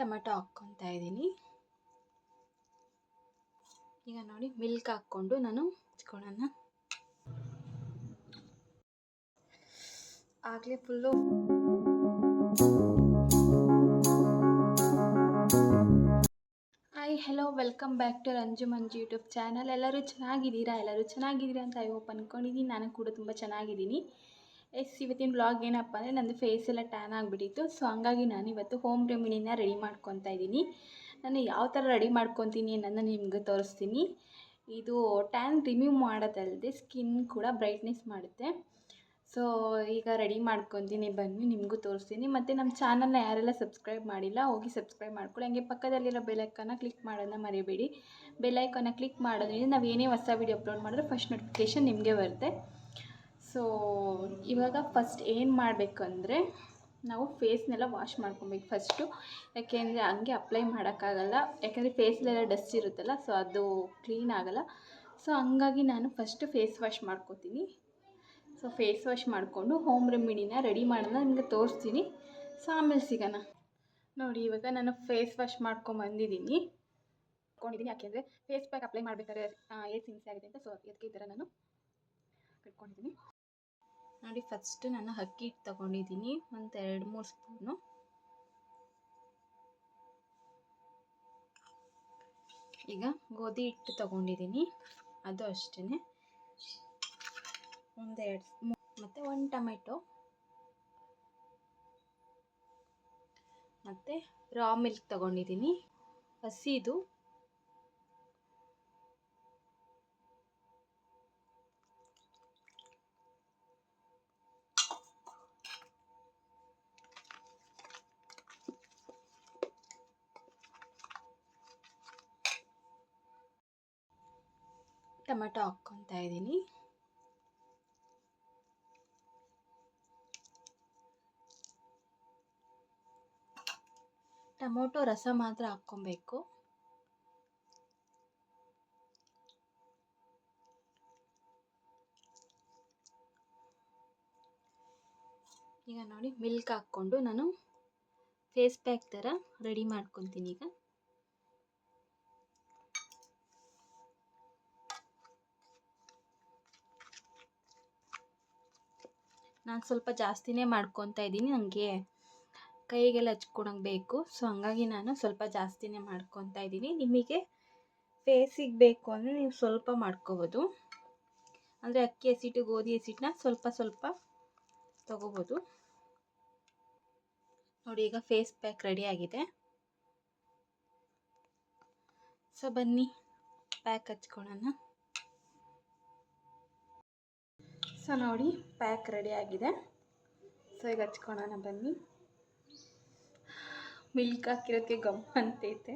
Tomato ಹಾಕ್ಕೊತಾ ಇದ್ದೀನಿ ಈಗ ನೋಡಿ ಮಿಲ್ಕ್ ಹಾಕ್ಕೊಂಡು ನಾನು ಹಚ್ಕೊಳ್ಳೋಣ ಆಗಲೇ full hi hello welcome back to Ranju Manju YouTube channel ಎಲ್ಲರೂ ಚೆನ್ನಾಗಿದ್ದೀರಾ ಎಲ್ಲರೂ ಚೆನ್ನಾಗಿದ್ದೀರಾ ಅಂತ ಐ ಹೋಪ್ ಅಂದ್ಕೊಂಡಿದ್ದೀನಿ ನಾನು ಕೂಡ ತುಂಬ ಚೆನ್ನಾಗಿದ್ದೀನಿ ಎಸ್, ಇವತ್ತಿನ ಬ್ಲಾಗ್ ಏನಪ್ಪ ಅಂದರೆ ನಂದು ಫೇಸ್ ಎಲ್ಲ ಟ್ಯಾನ್ ಆಗಿಬಿಟ್ಟಿತ್ತು. ಸೊ ಹಂಗಾಗಿ ನಾನು ಇವತ್ತು ಹೋಮ್ ರೆಮಿಡಿನ ರೆಡಿ ಮಾಡ್ಕೊತಾ ಇದ್ದೀನಿ. ನಾನು ಯಾವ ಥರ ರೆಡಿ ಮಾಡ್ಕೊತೀನಿ ಅನ್ನೋದನ್ನ ನಿಮಗೆ ತೋರಿಸ್ತೀನಿ. ಇದು ಟ್ಯಾನ್ ರಿಮೂವ್ ಮಾಡೋದಲ್ಲದೆ ಸ್ಕಿನ್ ಕೂಡ ಬ್ರೈಟ್ನೆಸ್ ಮಾಡುತ್ತೆ. ಸೊ ಈಗ ರೆಡಿ ಮಾಡ್ಕೊತೀನಿ, ಬನ್ನಿ, ನಿಮಗೂ ತೋರಿಸ್ತೀನಿ. ಮತ್ತು ನಮ್ಮ ಚಾನಲ್ನ ಯಾರೆಲ್ಲ ಸಬ್ಸ್ಕ್ರೈಬ್ ಮಾಡಿಲ್ಲ, ಹೋಗಿ ಸಬ್ಸ್ಕ್ರೈಬ್ ಮಾಡ್ಕೊಳ್ಳಿ. ಹಂಗೆ ಪಕ್ಕದಲ್ಲಿರೋ ಬೆಲೈಕನ್ನು ಕ್ಲಿಕ್ ಮಾಡೋದನ್ನ ಮರಿಬೇಡಿ. ಬೆಲೈಕನ್ನ ಕ್ಲಿಕ್ ಮಾಡೋದ್ರಿಂದ ನಾವು ಏನೇ ಹೊಸ ವೀಡಿಯೋ ಅಪ್ಲೋಡ್ ಮಾಡಿದ್ರೆ ಫಸ್ಟ್ ನೋಟಿಫಿಕೇಷನ್ ನಿಮಗೆ ಬರುತ್ತೆ. ಸೊ ಇವಾಗ ಫಸ್ಟ್ ಏನು ಮಾಡಬೇಕಂದ್ರೆ ನಾವು ಫೇಸ್ನೆಲ್ಲ ವಾಶ್ ಮಾಡ್ಕೊಬೇಕು ಫಸ್ಟು ಯಾಕೆಂದರೆ ಹಂಗೆ ಅಪ್ಲೈ ಮಾಡೋಕ್ಕಾಗಲ್ಲ. ಯಾಕೆಂದರೆ ಫೇಸ್ಲೆಲ್ಲ ಡಸ್ಟ್ ಇರುತ್ತಲ್ಲ ಸೊ ಅದು ಕ್ಲೀನ್ ಆಗಲ್ಲ. ಸೊ ಹಂಗಾಗಿ ನಾನು ಫಸ್ಟು ಫೇಸ್ ವಾಶ್ ಮಾಡ್ಕೋತೀನಿ. ಸೊ ಫೇಸ್ ವಾಶ್ ಮಾಡಿಕೊಂಡು ಹೋಮ್ ರೆಮಿಡಿನ ರೆಡಿ ಮಾಡೋದನ್ನ ನಿಮಗೆ ತೋರಿಸ್ತೀನಿ. ಸೊ ಆಮೇಲೆ ಸಿಗೋಣ. ನೋಡಿ, ಇವಾಗ ನಾನು ಫೇಸ್ ವಾಶ್ ಮಾಡ್ಕೊಂಬಂದಿದ್ದೀನಿ. ಇಟ್ಕೊಂಡಿದ್ದೀನಿ. ಯಾಕೆಂದರೆ ಫೇಸ್ ಪ್ಯಾಕ್ ಅಪ್ಲೈ ಮಾಡಬೇಕಾದ್ರೆ ಏಟ್ ಸಿನ್ಸಿ ಆಗಿದೆ ಅಂತ ಸೊ ಅದಕ್ಕೆ ಈ ಥರ ನಾನು ಇಟ್ಕೊಂಡಿದ್ದೀನಿ. ನೋಡಿ ಫಸ್ಟ್ ನಾನು ಅಕ್ಕಿ ಹಿಟ್ಟು ತೊಗೊಂಡಿದ್ದೀನಿ. ಒಂದು ಎರಡು, ಮೂರು ಸ್ಪೂನು. ಈಗ ಗೋಧಿ ಹಿಟ್ಟು ತೊಗೊಂಡಿದ್ದೀನಿ. ಅದು ಅಷ್ಟೇ ಒಂದೆರಡು ಮತ್ತು ಒಂದು ಟೊಮೆಟೊ. ಮತ್ತು ರಾ ಮಿಲ್ಕ್ ತೊಗೊಂಡಿದ್ದೀನಿ. ಹಸಿದು ಟೊಮೆಟೊ ಹಾಕ್ಕೊತಾ ಇದ್ದೀನಿ. ಟೊಮೊಟೊ ರಸ ಮಾತ್ರ ಹಾಕ್ಕೊಬೇಕು. ಈಗ ನೋಡಿ, ಮಿಲ್ಕ್ ಹಾಕ್ಕೊಂಡು ನಾನು ಫೇಸ್ ಪ್ಯಾಕ್ ಥರ ರೆಡಿ ಮಾಡ್ಕೊತೀನಿ ಈಗ. ನಾನು ಸ್ವಲ್ಪ ಜಾಸ್ತಿನೇ ಮಾಡ್ಕೊತಾ ಇದ್ದೀನಿ ನನಗೆ ಕೈಗೆಲ್ಲ ಹಚ್ಕೊಳಂಗೆ ಬೇಕು. ಸೊ ಹಂಗಾಗಿ ನಾನು ಸ್ವಲ್ಪ ಜಾಸ್ತಿನೇ ಮಾಡ್ಕೊತಾ ಇದ್ದೀನಿ. ನಿಮಗೆ ಫೇಸಿಗೆ ಬೇಕು ಅಂದರೆ ನೀವು ಸ್ವಲ್ಪ ಮಾಡ್ಕೋಬೋದು. ಅಂದರೆ ಅಕ್ಕಿ ಹಸಿಟ್ಟು, ಗೋಧಿ ಹಸಿಟ್ಟನ್ನ ಸ್ವಲ್ಪ ಸ್ವಲ್ಪ ತೊಗೋಬೋದು. ನೋಡಿ, ಈಗ ಫೇಸ್ ಪ್ಯಾಕ್ ರೆಡಿ ಆಗಿದೆ. ಸೊ ಬನ್ನಿ ಪ್ಯಾಕ್ ಹಚ್ಕೊಳ್ಳೋಣ. ಸೊ ನೋಡಿ ಪ್ಯಾಕ್ ರೆಡಿ ಆಗಿದೆ. ಸೊ ಈಗ ಹಚ್ಕೊಳ್ಳೋಣ ಬನ್ನಿ. ಮಿಲ್ಕ್ ಹಾಕಿರೋಕ್ಕೆ ಗಮ್ ಅಂತೈತೆ.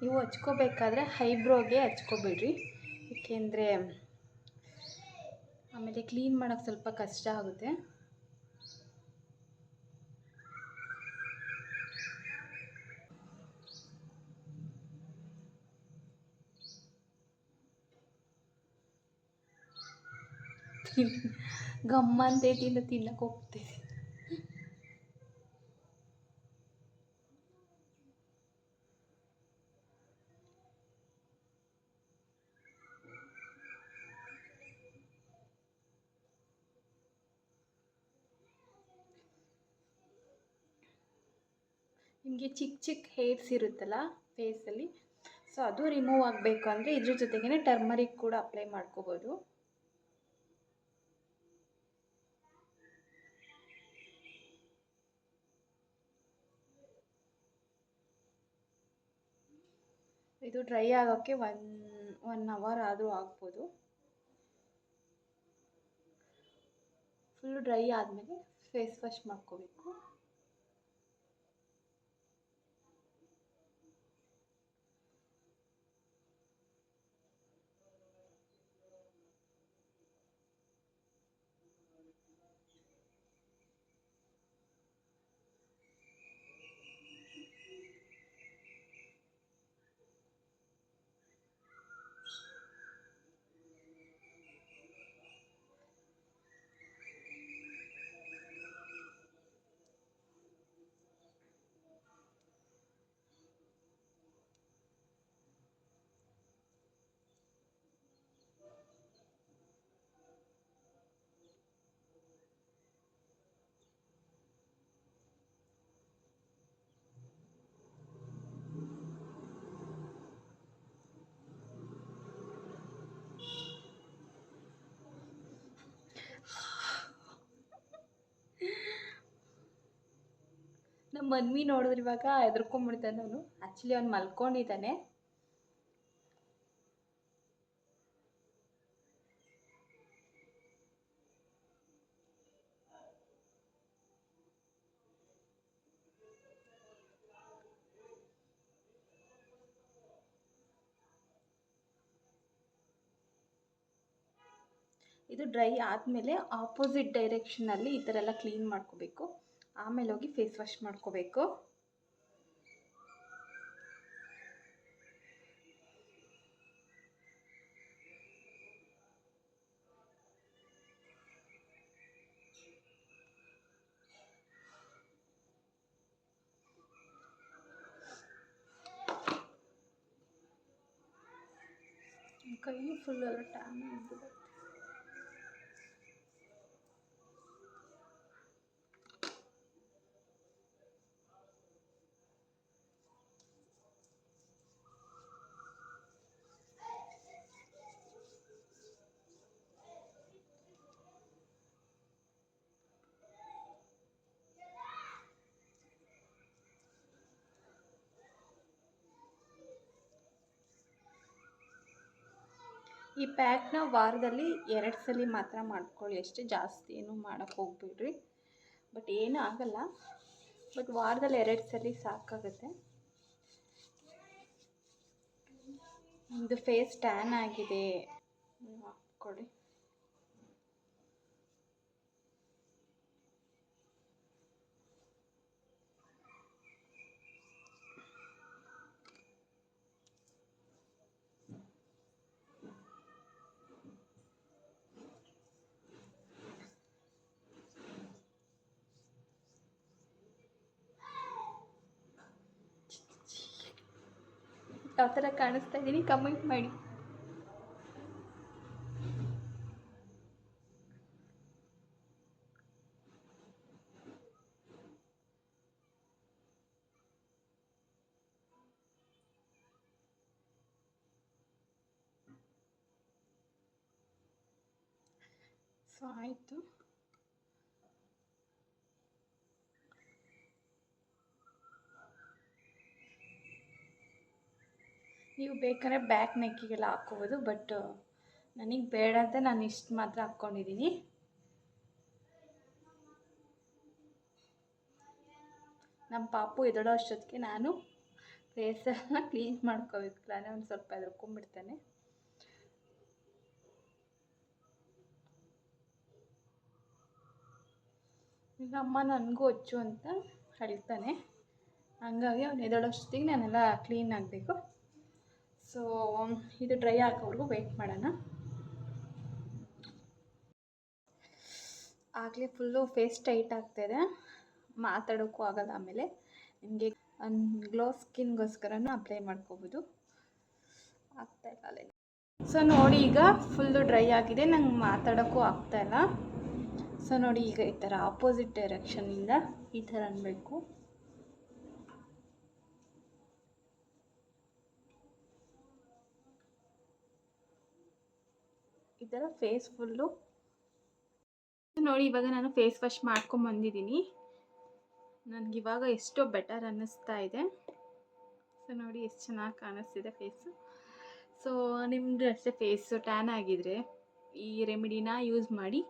ನೀವು ಹಚ್ಕೋಬೇಕಾದ್ರೆ ಐಬ್ರೋಗೆ ಹಚ್ಕೋಬೇಡ್ರಿ ಏಕೆಂದರೆ ಆಮೇಲೆ ಕ್ಲೀನ್ ಮಾಡೋಕ್ಕೆ ಸ್ವಲ್ಪ ಕಷ್ಟ ಆಗುತ್ತೆ ಗಮ್ಮಂತೈತಿಂದ ತಿನ್ನಕ್ಕೆ ಹೋಗ್ತೈತಿ ನಿಮಗೆ ಚಿಕ್ಕ ಚಿಕ್ಕ ಹೇರ್ಸ್ ಇರುತ್ತಲ್ಲ ಫೇಸಲ್ಲಿ ಸೊ ಅದು ರಿಮೂವ್ ಆಗಬೇಕು ಅಂದರೆ ಇದ್ರ ಜೊತೆಗೇ ಟರ್ಮರಿಕ್ ಕೂಡ ಅಪ್ಲೈ ಮಾಡ್ಕೋಬೋದು. ಇದು ಡ್ರೈ ಆಗೋಕ್ಕೆ ಒನ್ ಒನ್ ಅವರ್ ಆದರೂ ಆಗ್ಬೋದು. ಫುಲ್ ಡ್ರೈ ಆದಮೇಲೆ ಫೇಸ್ ವಾಶ್ ಮಾಡ್ಕೋಬೇಕು. ಮನ್ವಿ ನೋಡಿದ್ರೆ ಇವಾಗ ಹೆದರ್ಕೊಂಡ್ಬಿಡ್ತಾನೆ ಅವನು. ಆ್ಯಕ್ಚುಲಿ ಅವ್ನು ಮಲ್ಕೊಂಡಿದ್ದಾನೆ. ಇದು ಡ್ರೈ ಆದಮೇಲೆ ಆಪೋಸಿಟ್ ಡೈರೆಕ್ಷನಲ್ಲಿ ಈ ಥರ ಎಲ್ಲ ಕ್ಲೀನ್ ಮಾಡ್ಕೋಬೇಕು. ಆಮೇಲೆ ಹೋಗಿ ಫೇಸ್ ವಾಶ್ ಮಾಡ್ಕೋಬೇಕು. ಕೈ ಫುಲ್ ಎಲ್ಲ ಟ್ಯಾನ್ ಆಗಿಬಿಡುತ್ತೆ. ಈ ಪ್ಯಾಕ್ನ ವಾರದಲ್ಲಿ ಎರಡು ಸಲ ಮಾತ್ರ ಮಾಡ್ಕೊಳ್ಳಿ. ಅಷ್ಟೇ ಜಾಸ್ತಿ ಏನು ಮಾಡೋಕ್ಕೆ ಹೋಗ್ಬೇಡ್ರಿ. ಬಟ್ ಏನೂ ಆಗಲ್ಲ. ಬಟ್ ವಾರದಲ್ಲಿ ಎರಡು ಸಲ ಸಾಕಾಗುತ್ತೆ. ನಿಮ್ಮದು ಫೇಸ್ ಟ್ಯಾನ್ ಆಗಿದೆ. ಹಾಕ್ಕೊಳ್ಳಿ. ಯಾವ ಥರ ಕಾಣಿಸ್ತಾ ಇದ್ದೀನಿ ಕಮೆಂಟ್ ಮಾಡಿ. ಸೊ ಆಯಿತು. ನೀವು ಬೇಕಾದ್ರೆ ಬ್ಯಾಕ್ ನೆಕ್ಕಿಗೆಲ್ಲ ಹಾಕ್ಕೋಬೋದು ಬಟ್ ನನಗೆ ಬೇಡ ಅಂತ ನಾನು ಇಷ್ಟು ಮಾತ್ರ ಹಾಕ್ಕೊಂಡಿದ್ದೀನಿ ನಮ್ಮ ಪಾಪು ಎದಡೋ ಅಷ್ಟೊತ್ತಿಗೆ ನಾನು ಫೇಸನ್ನು ಕ್ಲೀನ್ ಮಾಡ್ಕೋಬೇಕು. ನಾನು ಒಂದು ಸ್ವಲ್ಪ ಎದ್ರಕೊಂಡ್ಬಿಡ್ತಾನೆ. ಈಗ ಅಮ್ಮ ನನಗೂ ಹಚ್ಚು ಅಂತ ಹೇಳ್ತಾನೆ. ಹಂಗಾಗಿ ಅವ್ನು ಎದಳೋಷ್ಟೊತ್ತಿಗೆ ನಾನೆಲ್ಲ ಕ್ಲೀನ್ ಆಗಬೇಕು. ಸೊ ಇದು ಡ್ರೈ ಆಗೋವರೆಗೂ ವೆಯ್ಟ್ ಮಾಡೋಣ. ಆಗಲೇ ಫುಲ್ಲು ಫೇಸ್ ಟೈಟ್ ಆಗ್ತಿದೆ. ಮಾತಾಡೋಕ್ಕೂ ಆಗಲ್ಲ ಆಮೇಲೆ. ನಿಮಗೆ ಗ್ಲೋ ಸ್ಕಿನ್ಗೋಸ್ಕರನೂ ಅಪ್ಲೈ ಮಾಡ್ಕೋಬೋದು. ಇಲ್ಲ ಅಲ್ಲೇ. ಸೊ ನೋಡಿ ಈಗ ಫುಲ್ಲು ಡ್ರೈ ಆಗಿದೆ. ನಂಗೆ ಮಾತಾಡೋಕ್ಕೂ ಆಗ್ತಾಯಿಲ್ಲ ಸೊ ನೋಡಿ ಈಗ ಈ ಥರ ಆಪೋಸಿಟ್ ಡೈರೆಕ್ಷನಿಂದ ಈ ಥರ ಅನ್ಬೇಕು. ಈ ಥರ ಫೇಸ್ ಫುಲ್ಲು ನೋಡಿ, ಇವಾಗ ನಾನು ಫೇಸ್ ವಾಶ್ ಮಾಡ್ಕೊಂಬಂದಿದ್ದೀನಿ ನನಗಿವಾಗ ಎಷ್ಟೋ ಬೆಟರ್ ಅನ್ನಿಸ್ತಾ ಇದೆ. ಸೊ ನೋಡಿ ಎಷ್ಟು ಚೆನ್ನಾಗಿ ಕಾಣಿಸ್ತಿದೆ ಫೇಸು ಸೊ ನಿಮ್ಮದು ಅಷ್ಟೇ ಫೇಸು ಟ್ಯಾನ್ ಆಗಿದ್ರೆ ಈ ರೆಮಿಡಿನ ಯೂಸ್ ಮಾಡಿ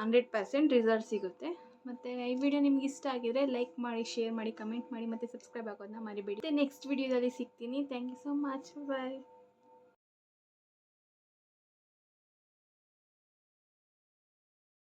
ಹಂಡ್ರೆಡ್ ಪರ್ಸೆಂಟ್ ರಿಸಲ್ಟ್ ಸಿಗುತ್ತೆ. ಮತ್ತು ಈ ವಿಡಿಯೋ ನಿಮ್ಗೆ ಇಷ್ಟ ಆಗಿದರೆ ಲೈಕ್ ಮಾಡಿ ಶೇರ್ ಮಾಡಿ ಕಮೆಂಟ್ ಮಾಡಿ, ಮತ್ತು ಸಬ್ಸ್ಕ್ರೈಬ್ ಆಗೋದನ್ನ ಮರಿಬೇಡಿ. ನೆಕ್ಸ್ಟ್ ವಿಡಿಯೋದಲ್ಲಿ ಸಿಗ್ತೀನಿ. Thank you so much bye